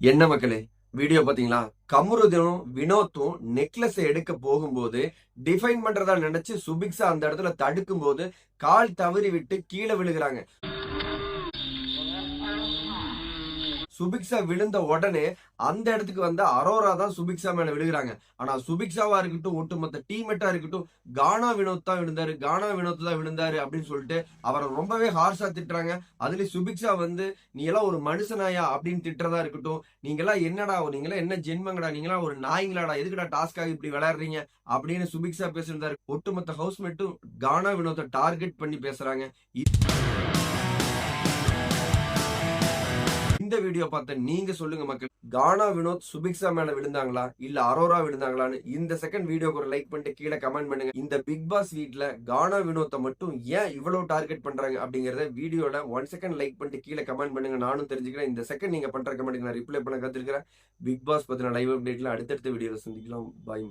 என்ன மக்களே வீடியோ பாத்தீங்களா கமருதனும் வினோத்தும் நெக்லஸ் எடுக்க போகும்போது டிஃபைன் பண்றதா நினைச்சு சுபிக்ஸா அந்த இடத்துல தடுக்கும் போது கால் தவறி விட்டு கீழே விழுகிறாங்க. சுபிக்ஸா விழுந்த உடனே அந்த இடத்துக்கு வந்த அரோரா தான் சுபிக்ஸா மேல விழுகிறாங்க. ஆனா சுபிக்ஸாவா இருக்கட்டும் ஒட்டுமொத்த டீமெட்டா இருக்கட்டும் கானா வினோத் தான் விழுந்தாரு கானா வினோத் தான் விழுந்தாரு அப்படின்னு சொல்லிட்டு அவரை ரொம்பவே ஹார்ஷா திட்டுறாங்க. அதுலயும் சுபிக்ஷா வந்து நீ எல்லாம் ஒரு மனுஷனாயா? அப்படின்னு திட்டுறதா இருக்கட்டும் நீங்கெல்லாம் என்னடா நீங்களாம் என்ன ஜென்மங்கடா நீங்களாம் ஒரு நாய்ங்களாடா எதுக்குடா டாஸ்க்காக இப்படி விளையாடுறீங்க? அப்படின்னு சுபிக்ஷா பேசியிருந்தாரு ஒட்டுமொத்த ஹவுஸ்மேட்டும் கானா வினோத்தை டார்கெட் பண்ணி பேசுறாங்க. இந்த வீடியோ பார்த்த நீங்க சொல்லுங்க மக்கள். கானா வினோத் சுபிக்ஸா மேல விழுந்தாங்களா? இல்ல அரோரா விழுந்தாங்களான்னு இந்த செகண்ட் வீடியோக்கு ஒரு லைக் பண்ணிட்டு கீழே கமெண்ட் பண்ணுங்க. இந்த பிக் பாஸ் வீட்ல கானா வினோத்தை மட்டும் ஏன் இவ்வளவு டார்கெட் பண்றாங்க அப்படிங்கறத வீடியோல ஒன் செகண்ட் லைக் பண்ணிட்டு கீழே கமெண்ட் பண்ணுங்க. நானும் தெரிஞ்சுக்கிறேன். இந்த செகண்ட் நீங்க பண்ற கமெண்ட் நான் ரிப்ளை பண்ண கத்துருக்கிறேன் பிக் பாஸ் பத்தின லைவ் அப்டேட்ல அடுத்தடுத்த வீடியோல சந்திக்கலாம். பாய்